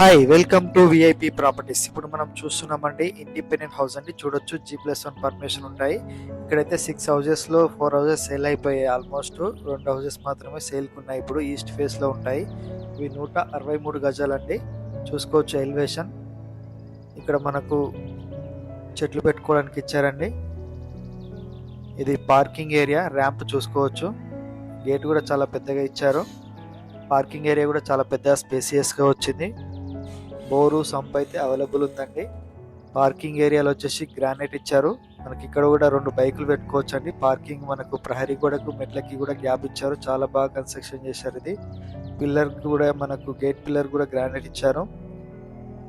Hi welcome to VIP properties ఇప్పుడు మనం చూస్తున్నామండి ఇండిపెండెంట్ హౌస్ అండి. చూడొచ్చు జీ ప్లస్ వన్ పర్మిషన్ ఉంటాయి ఇక్కడైతే సిక్స్ హౌజెస్లో ఫోర్ హౌసెస్ సేల్ అయిపోయాయి. ఆల్మోస్ట్ రెండు హౌజెస్ మాత్రమే సేల్కి ఉన్నాయి. ఇప్పుడు ఈస్ట్ ఫేస్లో ఉంటాయి. ఇవి నూట అరవై మూడు గజాలండి. చూసుకోవచ్చు ఎలివేషన్ ఇక్కడ మనకు చెట్లు పెట్టుకోవడానికి ఇచ్చారండి. ఇది పార్కింగ్ ఏరియా ర్యాంప్ చూసుకోవచ్చు. గేట్ కూడా చాలా పెద్దగా ఇచ్చారు. పార్కింగ్ ఏరియా కూడా చాలా పెద్ద స్పేసియస్గా వచ్చింది. బోరు సంప్ అయితే అవైలబుల్ ఉందండి. పార్కింగ్ ఏరియాలో వచ్చేసి గ్రానైట్ ఇచ్చారు. మనకి ఇక్కడ కూడా రెండు బైకులు పెట్టుకోవచ్చు అండి పార్కింగ్ మనకు ప్రహరీ గోడకు మెట్లకి కూడా గ్యాప్ ఇచ్చారు. చాలా బాగా కన్స్ట్రక్షన్ చేశారు ఇది. పిల్లర్ కూడా మనకు గేట్ పిల్లర్ కూడా గ్రానైట్ ఇచ్చారు.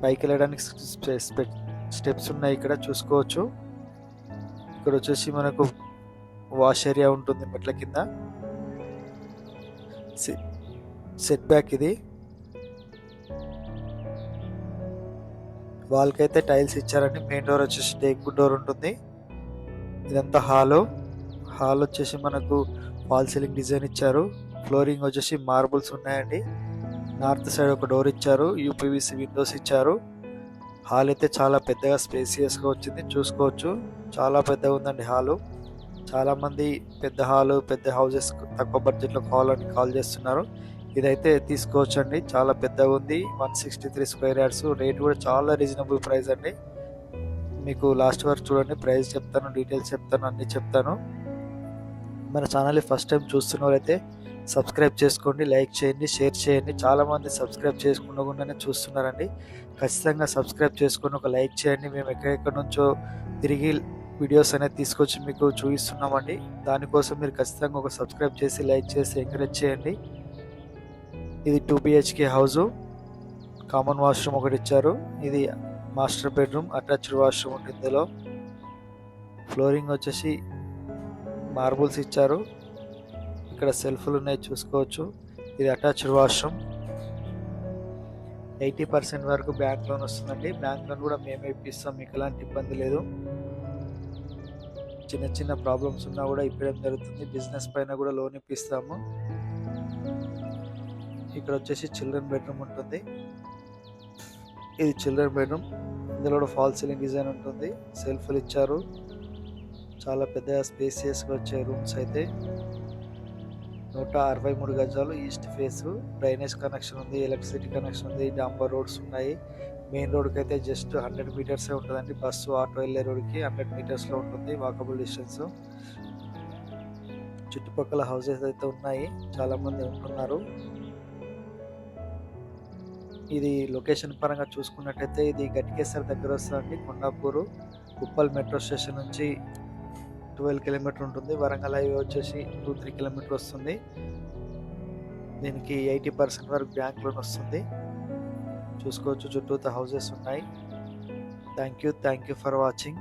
పైకి వెళ్ళడానికి స్టెప్స్ ఉన్నాయి ఇక్కడ చూసుకోవచ్చు. ఇక్కడ వచ్చేసి మనకు వాష్ ఏరియా ఉంటుంది మెట్ల కింద. సెట్ బ్యాక్ ఇది. వాల్కి అయితే టైల్స్ ఇచ్చారండి. మెయిన్ డోర్ వచ్చేసి టేక్ డోర్ ఉంటుంది. ఇదంతా హాలు. హాల్ వచ్చేసి మనకు ఫాల్ సీలింగ్ డిజైన్ ఇచ్చారు. ఫ్లోరింగ్ వచ్చేసి మార్బుల్స్ ఉన్నాయండి. నార్త్ సైడ్ ఒక డోర్ ఇచ్చారు. యూపీవీసీ విండోస్ ఇచ్చారు. హాల్ అయితే చాలా పెద్దగా స్పేసియస్గా వచ్చింది. చూసుకోవచ్చు. చాలా పెద్దగా ఉందండి హాలు. చాలామంది పెద్ద హాలు పెద్ద హౌసెస్ తక్కువ బడ్జెట్లో కావాలని కాల్ చేస్తున్నారు. ఇదైతే తీసుకోవచ్చు అండి చాలా పెద్దగా ఉంది. One sixty three square yards. Rate కూడా చాలా రీజనబుల్ ప్రైస్ అండి. మీకు లాస్ట్ వరకు చూడండి. ప్రైస్ చెప్తాను డీటెయిల్స్ చెప్తాను అన్నీ చెప్తాను. మన ఛానల్ని ఫస్ట్ టైం చూస్తున్న వాళ్ళైతే సబ్స్క్రైబ్ చేసుకోండి లైక్ చేయండి షేర్ చేయండి. చాలామంది సబ్స్క్రైబ్ చేసుకుండకుండానే చూస్తున్నారండి. ఖచ్చితంగా సబ్స్క్రైబ్ చేసుకొని ఒక లైక్ చేయండి. మేము ఎక్కడెక్కడి నుంచో తిరిగి వీడియోస్ అనేది తీసుకొచ్చి మీకు చూపిస్తున్నామండి. దానికోసం మీరు ఖచ్చితంగా ఒక సబ్స్క్రైబ్ చేసి లైక్ చేసి ఎంకరేజ్ చేయండి. ఇది two BHK house common washroom ఒకటి ఇచ్చారు. ఇది మాస్టర్ బెడ్రూమ్ అటాచ్డ్ వాష్రూమ్ ఉంది ఇందులో. ఫ్లోరింగ్ వచ్చేసి మార్బుల్స్ ఇచ్చారు. ఇక్కడ సెల్ఫ్లు ఉన్నాయి చూసుకోవచ్చు. ఇది అటాచ్డ్ వాష్రూమ్. ఎయిటీ పర్సెంట్ వరకు బ్యాంక్ లోన్ వస్తుందండి. బ్యాంక్ లోన్ కూడా మేమే ఇప్పిస్తాం మీకు ఎలాంటి ఇబ్బంది లేదు. చిన్న చిన్న ప్రాబ్లమ్స్ ఉన్నా కూడా ఇప్పడం జరుగుతుంది? బిజినెస్ పైన కూడా లోన్ ఇప్పిస్తాము. ఇక్కడ వచ్చేసి చిల్డ్రన్ బెడ్రూమ్ ఉంటుంది. ఇది చిల్డ్రన్ బెడ్రూమ్. ఇందులో కూడా ఫాల్ సీలింగ్ డిజైన్ ఉంటుంది. సెల్ఫ్లు ఇచ్చారు. చాలా పెద్ద స్పేసియస్గా వచ్చే రూమ్స్ అయితే. నూట అరవై మూడు గజాలు ఈస్ట్ ఫేస్. డ్రైనేజ్ కనెక్షన్ ఉంది ఎలక్ట్రిసిటీ కనెక్షన్ ఉంది డాంబర్ రోడ్స్ ఉన్నాయి. మెయిన్ రోడ్కి అయితే జస్ట్ హండ్రెడ్ మీటర్సే ఉంటుందండి. బస్సు ఆటో వెళ్ళే రోడ్కి హండ్రెడ్ మీటర్స్లో ఉంటుంది వాకబుల్ డిస్టెన్స్. చుట్టుపక్కల హౌసెస్ అయితే ఉన్నాయి. చాలామంది ఉంటున్నారు. ఇది లొకేషన్ పరంగా చూసుకున్నట్టయితే ఇది గట్కేసర్ దగ్గర వస్తుందండి కొండాపూరు ఉప్పల్ మెట్రో స్టేషన్ నుంచి ట్వెల్వ్ కిలోమీటర్ ఉంటుంది. వరంగల్ హైవే వచ్చేసి టూ త్రీ కిలోమీటర్ వస్తుంది. దీనికి ఎయిటీ పర్సెంట్ వరకు బ్యాంక్ లోన్ వస్తుంది. చూసుకోవచ్చు. చుట్టూతో హౌసెస్ ఉన్నాయి. Thank you thank you for watching.